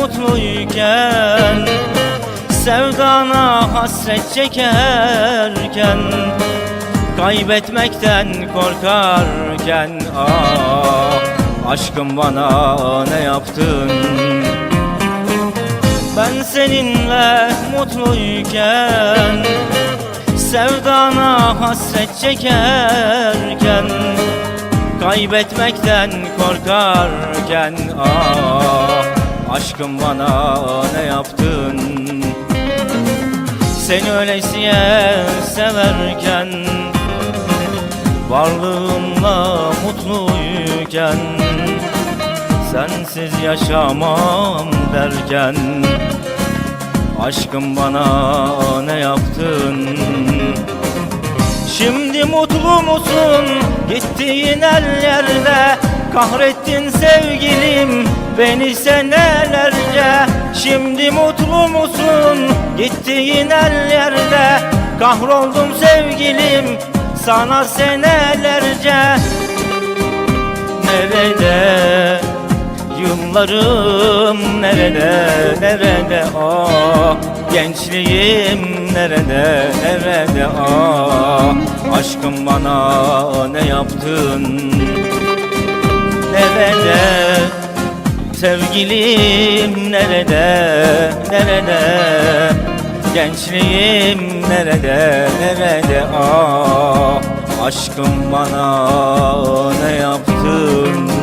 mutluyken Sevdana hasret çekerken Kaybetmekten korkarken Ah aşkım bana ne yaptın? Ben seninle mutluyken Sevdana hasret çekerken Kaybetmekten korkarken Ah aşkım bana ne yaptın? Seni öylesiye severken Varlığımla mutluyken Sensiz yaşamam derken Aşkım bana ne yaptın Şimdi mutlu musun gittiğin ellerde? Kahrettin sevgilim beni senelerce. Şimdi mutlu musun gittiğin ellerde? Kahroldum sevgilim sana senelerce. Nerede yıllarım nerede nerede? Ah Gençliğim nerede nerede? Ah Aşkım bana ne yaptın? Nerede? Sevgilim nerede nerede? Gençliğim nerede nerede? Ah Aşkım bana ne yaptın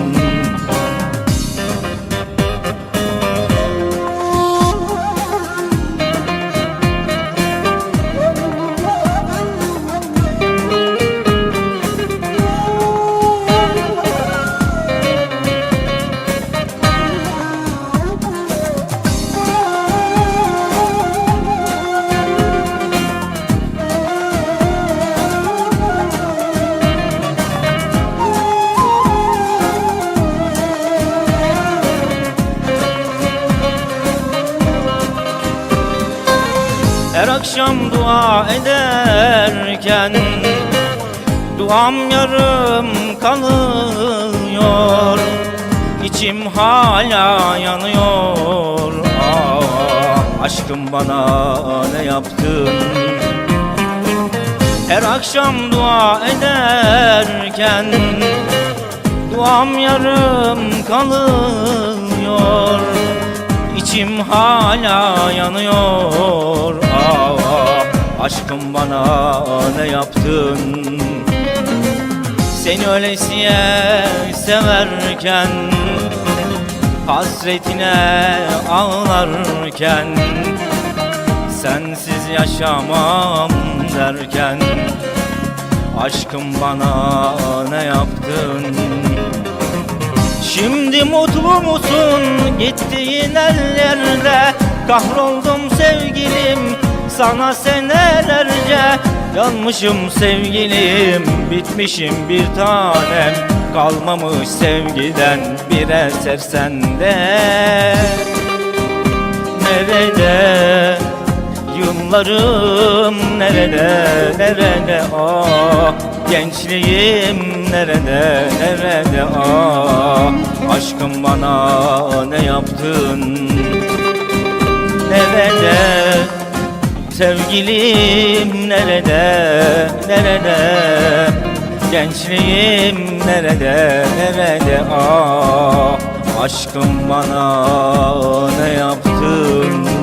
Her akşam dua ederken Duam yarım kalıyor İçim hala yanıyor. Ah, Aşkım bana ne yaptın? Her akşam dua ederken Duam yarım kalıyor İçim hala yanıyor. Ah, Aşkım bana ne yaptın? Seni öylesiye severken Hasretine ağlarken Sensiz yaşamam derken Aşkım bana ne yaptın Şimdi mutlu musun gittiğin ellerde Kahroldum sevgilim sana senelerce. Yanmışım sevgilim bitmişim bir tanem. Kalmamış sevgiden bir eser sende. Nerede Yıllarım nerede, nerede? Ah Gençliğim nerede, nerede? Ah Aşkım bana ne yaptın? Nerede? Sevgilim nerede, nerede? Gençliğim nerede, nerede? Ah Aşkım bana ne yaptın